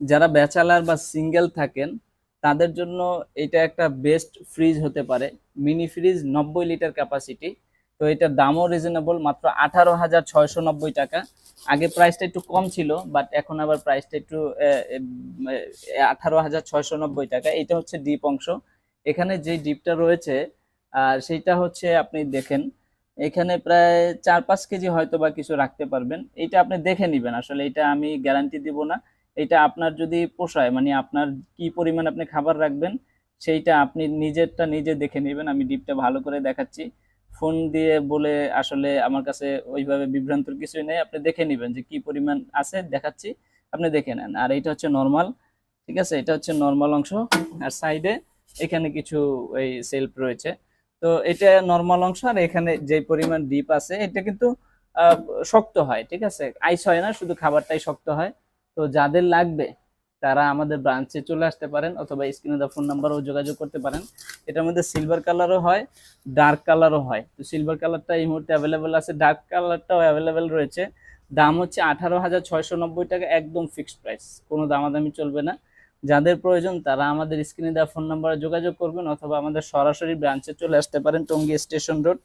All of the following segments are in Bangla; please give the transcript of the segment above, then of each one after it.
যারা ব্যাচেলার বা সিঙ্গেল থাকেন, তাদের জন্য এটা একটা বেস্ট ফ্রিজ হতে পারে। মিনি ফ্রিজ, নব্বই লিটার ক্যাপাসিটি। তো এটার দামও রিজনেবল, মাত্র আঠারো হাজার ছয়শো নব্বই টাকা। আগে প্রাইসটা একটু কম ছিল, বাট এখন আবার প্রাইসটা একটু আঠারো হাজার ছয়শো নব্বই টাকা। এটা হচ্ছে ডিপ অংশ। এখানে যে ডিপটা রয়েছে আর সেইটা হচ্ছে আপনি দেখেন। এখানে প্রায় চার পাঁচ কেজি হয়তো বা কিছু রাখতে পারবেন। এটা আপনি দেখে নেবেন। আসলে এটা আমি গ্যারান্টি দিব না। এটা আপনার যদি পোষায় মানে আপনার কি পরিমাণ আপনি খাবার রাখবেন, সেইটা আপনি নিজেরটা নিজে দেখে নেবেন। আমি ডিপটা ভালো করে দেখাচ্ছি। ফোন দিয়ে বলে আসলে আমার কাছে ওইভাবে বিভ্রান্তর কিছুই নেই। আপনি দেখে নেবেন যে কি পরিমাণ আছে, দেখাচ্ছি। আপনি দেখে নেন। আর এটা হচ্ছে নর্মাল ঠিক আছে? এটা হচ্ছে নর্মাল অংশ। আর সাইডে এখানে কিছু ওই সেলফ রয়েছে। তো এটা নর্মাল অংশ আর এখানে যে পরিমাণ ডিপ আছে, এটা কিন্তু শক্ত হয়, ঠিক আছে? আইস হয় না, শুধু খাবারটাই শক্ত হয়। তো যাদের লাগবে, তারা আমাদের ব্রাঞ্চে চলে আসতে পারেন অথবা স্ক্রিনে দেওয়া ফোন নাম্বারও যোগাযোগ করতে পারেন। এটার মধ্যে সিলভার কালারও হয় ডার্ক কালারও হয়। তো সিলভার কালারটা এই মুহূর্তে অ্যাভেলেবেল আছে ডার্ক কালারটাও অ্যাভেলেবেল রয়েছে। দাম হচ্ছে আঠারো হাজার ছয়শো নব্বই টাকা, একদম ফিক্সড প্রাইস কোনো দামাদামি চলবে না। যাদের প্রয়োজন, তারা আমাদের স্ক্রিনে দেওয়া ফোন নাম্বারে যোগাযোগ করবেন অথবা আমাদের সরাসরি ব্রাঞ্চে চলে আসতে পারেন Tongi station road,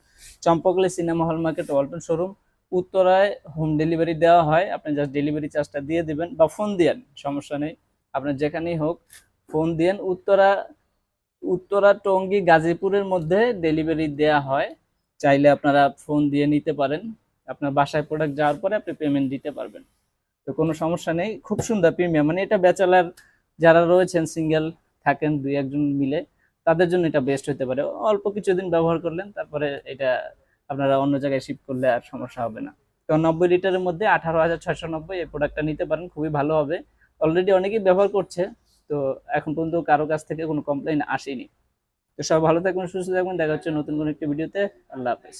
Champakali cinema hall market Walton showroom উত্তরায় হোম ডেলিভারি দেওয়া হয়। আপনি জাস্ট ডেলিভারি চার্জটা দিয়ে দিবেন বা ফোন দিয়েন সমস্যা নেই। আপনার যেখানেই হোক ফোন দিয়েন উত্তরা উত্তরা, টঙ্গী, গাজীপুরের মধ্যে ডেলিভারি দেয়া হয়। চাইলে আপনারা ফোন দিয়ে নিতে পারেন। আপনার বাসায় প্রোডাক্ট যাওয়ার পরে আপনি পেমেন্ট দিতে পারবেন। তো কোনো সমস্যা নেই। খুব সুন্দর প্রিমিয়াম মানে এটা ব্যাচেলার যারা রয়েছেন সিঙ্গেল থাকেন দুই একজন মিলে, তাদের জন্য এটা বেস্ট হতে পারে। অল্প কিছুদিন ব্যবহার করলেন, তারপরে এটা আপনারা অন্য জায়গায় শিফট করলে আর সমস্যা হবে না। তো নব্বই লিটারের মধ্যে আঠারো হাজার ছয়শো নব্বই এই প্রোডাক্টটা নিতে পারেন, খুবই ভালো হবে। অলরেডি অনেকেই ব্যবহার করছে, তো এখন পর্যন্ত কারও কাছ থেকে কোনো কমপ্লেন আসেনি। তো সব ভালো থাকবেন, সুস্থ থাকবেন, দেখা হচ্ছে নতুন কোনো একটি ভিডিওতে আল্লাহ হাফেজ।